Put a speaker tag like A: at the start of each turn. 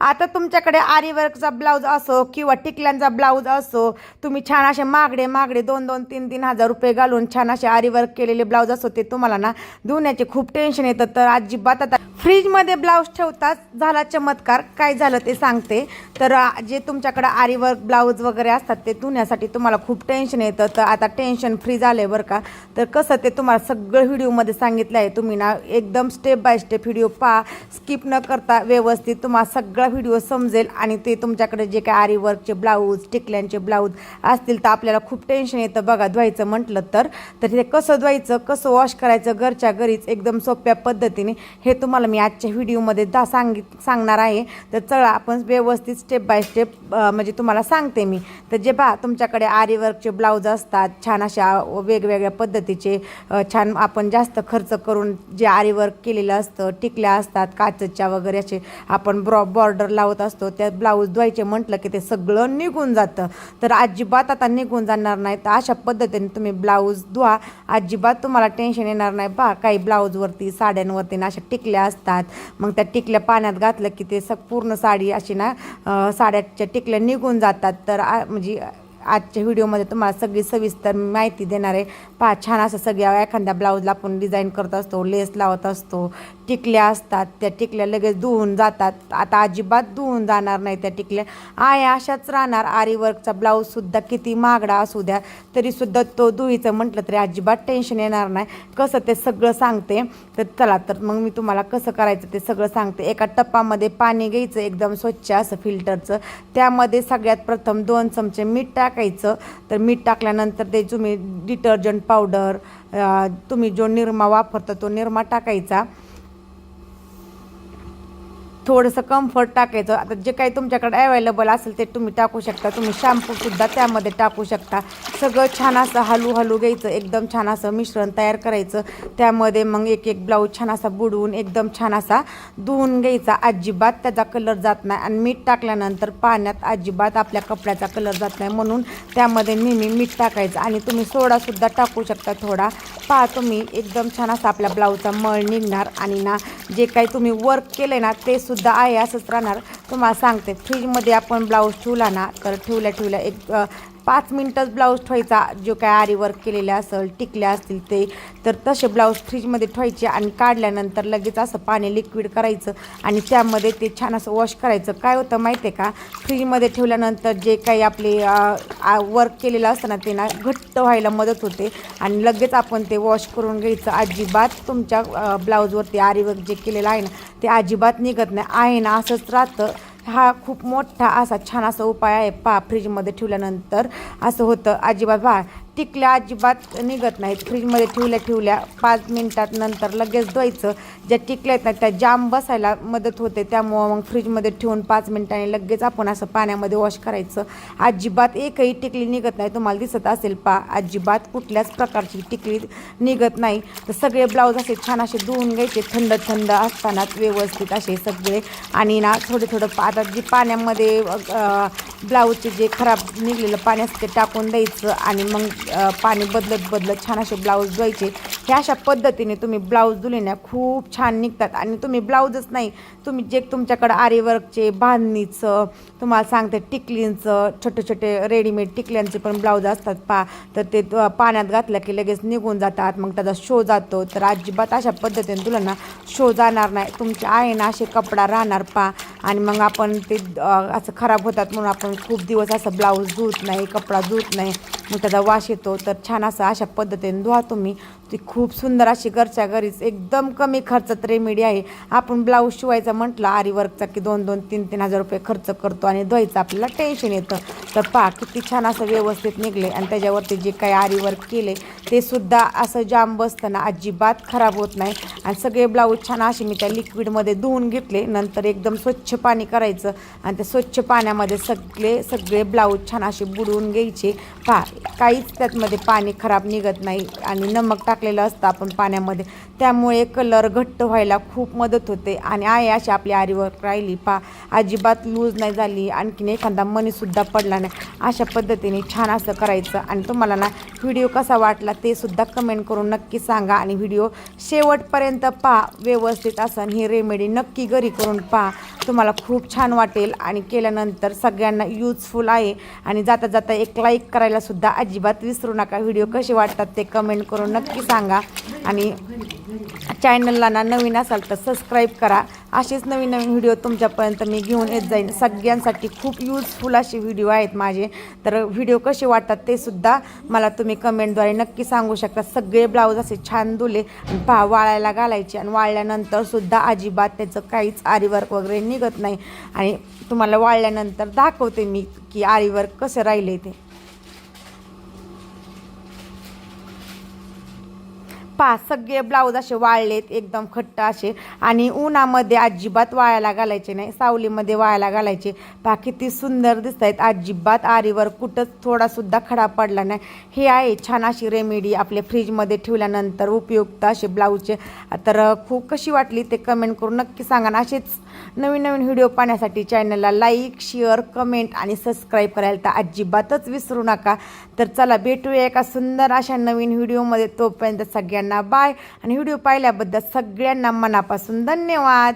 A: आता तुमच्याकडे आरीवर्कचा ब्लाऊज असो किंवा टिकल्यांचा ब्लाऊज असो तुम्ही छान असे मागडे मागडे दोन दोन तीन तीन हजार रुपये घालून छान असे आरीवर्क केलेले ब्लाऊज असो ते तुम्हाला ना धुण्याचे खूप टेन्शन येतं. तर अजिबात आता फ्रीजमध्ये ब्लाऊज ठेवताच झाला चमत्कार. काय झालं ते सांगते. तर जे तुमच्याकडं आरीवर्क ब्लाऊज वगैरे असतात ते धुण्यासाठी तुम्हाला खूप टेन्शन येतं. तर आता टेन्शन फ्री झालं आहे बरं का. तर कसं ते तुम्हाला सगळं व्हिडिओमध्ये सांगितलं आहे. तुम्ही ना एकदम स्टेप बाय स्टेप व्हिडिओ पहा स्किप न करता व्यवस्थित तुम्हाला सगळा व्हिडिओ समजेल आणि ते तुमच्याकडे जे काय आरीवर्कचे ब्लाऊज टिकल्यांचे ब्लाऊज असतील तर आपल्याला खूप टेन्शन येतं. बघा धुवायचं म्हटलं तर. तर ते कसं धुवायचं कसं वॉश करायचं घरच्या घरीच एकदम सोप्या पद्धतीने हे तुम्हाला मी आजच्या व्हिडिओमध्ये दा सांगित सांगणार आहे. तर चला आपण व्यवस्थित स्टेप बाय स्टेप म्हणजे तुम्हाला सांगते मी. तर जे पहा तुमच्याकडे आरीवर्कचे ब्लाऊज असतात छान अशा वेगवेगळ्या पद्धतीचे छान आपण जास्त खर्च करून जे आरीवर्क केलेलं असतं टिकल्या असतात काचच्या वगैरे असे आपण ब्रॉ बॉर्डर लावत असतो त्या ब्लाऊज धुवायचे म्हटलं की ते सगळं निघून जातं. तर अजिबात आता निघून जाणार नाही. तर अशा पद्धतीने तुम्ही ब्लाऊज धुवा. अजिबात तुम्हाला टेन्शन येणार नाही. पहा काही ब्लाऊजवरती साड्यांवरती ना अशा टिकल्या असतात. मग त्या टिकल्या पाण्यात घातलं की ते सग पूर्ण साडी अशी ना साड्याच्या टिकल्या निघून जातात. तर आ- म्हणजे आजच्या व्हिडिओमध्ये तुम्हाला सगळी सविस्तर माहिती देणार आहे. पहा छान असं सगळ्या एखाद्या ब्लाऊजला आपण डिझाईन करत असतो लेस लावत असतो. टिकल्या असतात त्या टिकल्या लगेच धुवून जातात. आता अजिबात धुवून जाणार नाही त्या टिकल्या. आहे अशाच राहणार. आरी वर्कचा ब्लाऊजसुद्धा किती महागडा असू द्या तरीसुद्धा तो धुईचं म्हटलं तरी अजिबात टेन्शन येणार नाही. कसं ते सगळं सांगते तर चला तर मग मी तुम्हाला कसं करायचं ते सगळं सांगते. एका टप्पामध्ये पाणी घ्यायचं एकदम स्वच्छ असं फिल्टरचं त्यामध्ये सगळ्यात प्रथम दोन चमचे मीठ टाकायचं. तर मीठ टाकल्यानंतर ते तुम्ही डिटर्जंट पावडर तुम्ही जो निरमा वापरता तो निरमा टाकायचा. थोडंसं कम्फर्ट टाकायचं. आता जे काही तुमच्याकडे अवेलेबल असेल ते तुम्ही टाकू शकता. तुम्ही शॅम्पूसुद्धा त्यामध्ये टाकू शकता. सगळं छान असं हलू हलू घ्यायचं. एकदम छान असं मिश्रण तयार करायचं. त्यामध्ये मग एक एक ब्लाऊज छान असा बुडवून एकदम छान असा धुवून घ्यायचा. अजिबात त्याचा कलर जात नाही. आणि मीठ टाकल्यानंतर पाण्यात अजिबात आपल्या कपड्याचा कलर जात नाही. म्हणून त्यामध्ये नेहमी मीठ टाकायचं. आणि तुम्ही सोडासुद्धा टाकू शकता थोडा. पहा तुम्ही. एकदम छान असा आपल्या ब्लाऊजचा मळ निघणार. आणि ना जे काही तुम्ही वर्क केलं ना ते सुद्धा सुद्धा आहे असंच राहणार. तुम्हाला सांगते फ्रीजमध्ये आपण ब्लाऊज ठेवला ना तर ठेवल्या ठेवल्या एक पाच मिनटंच ब्लाऊज ठेवायचा. जो काय आरी वर्क केलेले असेल टिकल्या असतील ते तर तसे ब्लाऊज फ्रीजमध्ये ठेवायचे आणि काढल्यानंतर लगेच असं पाणी लिक्विड करायचं आणि त्यामध्ये ते छान असं वॉश करायचं. काय होतं माहिती आहे का? फ्रीजमध्ये ठेवल्यानंतर जे काही आपले वर्क केलेलं असतं ना ते ना घट्ट व्हायला मदत होते आणि लगेच आपण ते वॉश करून घ्यायचं. अजिबात तुमच्या ब्लाऊजवरती आरी वर्क जे केलेलं आहे ना ते अजिबात निघत नाही. आहे ना असंच राहतं. हा खूप मोठा असा छान असा उपाय आहे. पा फ्रीजमध्ये ठेवल्यानंतर असं होतं. अजिबात वा टिकल्या अजिबात निघत नाहीत. फ्रीजमध्ये ठेवल्या ठेवल्या पाच मिनटात नंतर लगेच धुवायचं. ज्या टिकल्या आहेत ना त्या जाम बसायला मदत होते. त्यामुळं मग फ्रीजमध्ये ठेवून पाच मिनटांनी लगेच आपण असं पाण्यामध्ये वॉश करायचं. अजिबात एकही टिकली निघत नाही. तुम्हाला दिसत असेल पा अजिबात कुठल्याच प्रकारची टिकली निघत नाही. तर सगळे ब्लाऊज असे छान असे धुवून घ्यायचे. थंड थंड असतानाच व्यवस्थित असे सगळे. आणि ना थोडे थोडं पा- आता जे पाण्यामध्ये ब्लाऊजचे जे खराब निघलेलं पाणी असते टाकून द्यायचं. आणि मग पाणी बदलत बदलत छान असे ब्लाऊज धुवायचे. ह्या अशा पद्धतीने तुम्ही ब्लाऊज धुले ना खूप छान निघतात. आणि तुम्ही ब्लाऊजच नाही तुम्ही जे तुमच्याकडं आरीवर्कचे बांधणीचं तुम्हाला सांगते टिकलींचं छोटे छोटे रेडीमेड टिकल्यांचे पण ब्लाऊज असतात पा. तर ते पाण्यात घातलं की लगेच निघून जातात मग त्याचा शो जातो. तर अजिबात अशा पद्धतीने तुला ना शो जाणार नाही. तुमचे आहे ना असे कपडा राहणार पा. आणि मग आपण ते असं खराब होतात म्हणून आपण खूप दिवस असं ब्लाऊज धुत नाही कपडा धुत नाही. मग त्याचा वास येतो. तर छान असं अशा पद्धतीने धुवा तुम्ही. ती खूप सुंदर अशी घरच्या घरीच एकदम कमी खर्चात रेमेडी आहे. आपण ब्लाऊज शिवायचा म्हटलं आरीवर्कचा की दोन दोन तीन तीन हजार रुपये खर्च करतो आणि धुवायचं आपल्याला टेन्शन येतं. तर पहा किती छान असं व्यवस्थित निघले आणि त्याच्यावरती जे काही आरीवर्क केले ते सुद्धा असं जाम बसताना अजिबात खराब होत नाही. आणि सगळे ब्लाऊज छान असे मी त्या लिक्विडमध्ये धुवून घेतले नंतर एकदम स्वच्छ पाणी करायचं आणि त्या स्वच्छ पाण्यामध्ये सगळे सगळे ब्लाऊज छान असे बुडवून घ्यायचे. पहा काहीच त्यातमध्ये पाणी खराब निघत नाही आणि नमक टाक टाकलेलं असतं आपण पाण्यामध्ये. त्यामुळे कलर घट्ट व्हायला खूप मदत होते. आणि आई अशी आपली आरीवर राहिली पा अजिबात लूज नाही झाली. आणखीन एखादा मनीसुद्धा पडला नाही. अशा पद्धतीने छान असं करायचं. आणि तुम्हाला ना व्हिडिओ कसा वाटला ते सुद्धा कमेंट करून नक्की सांगा. आणि व्हिडिओ शेवटपर्यंत पहा. व्यवस्थित असं ही रेमेडी नक्की घरी करून पहा. तुम्हाला खूप छान वाटेल. आणि केल्यानंतर सगळ्यांना यूजफुल आहे. आणि जाता जाता एक लाईक करायलासुद्धा अजिबात विसरू नका. व्हिडिओ कसे वाटतात ते कमेंट करून नक्की सांगा. आणि चॅनलला ना नवीन असाल तर सबस्क्राईब करा. असेच नवीन नवीन व्हिडिओ तुमच्यापर्यंत मी घेऊन येत जाईन. सगळ्यांसाठी खूप यूजफुल असे व्हिडिओ आहेत माझे. तर व्हिडिओ कसे वाटतात ते सुद्धा मला तुम्ही कमेंटद्वारे नक्की सांगू शकता. सगळे ब्लाऊज असे छान धुले पा पहा वाळायला घालायचे आणि वाळल्यानंतर सुद्धा अजिबात त्याचं काहीच आरीवर्क वगैरे निघत नाही. आणि तुम्हाला वाळल्यानंतर दाखवते मी की आरीवर्क कसं राहिले ते. पहा सगळे ब्लाऊज असे वाळलेत एकदम खट्ट असे. आणि उन्हामध्ये अजिबात वाळायला घालायचे नाही सावलीमध्ये वाळायला घालायचे. पहा किती सुंदर दिसत आहेत अजिबात आरीवर कुठंच थोडासुद्धा खडा पडला नाही. हे आहे छान अशी रेमेडी आपल्या फ्रीजमध्ये ठेवल्यानंतर उपयुक्त असे ब्लाऊजचे. तर खूप कशी वाटली ते कमेंट करून नक्की सांगा ना. असेच नवीन नवीन व्हिडिओ पाहण्यासाठी चॅनलला लाईक शेअर कमेंट आणि सबस्क्राईब करायला तर अजिबातच विसरू नका. तर चला भेटूया एका सुंदर अशा नवीन व्हिडिओमध्ये तोपर्यंत सगळ्यांना सगळ्यांना बाय आणि व्हिडिओ पाहिल्याबद्दल सगळ्यांना मनापासून धन्यवाद.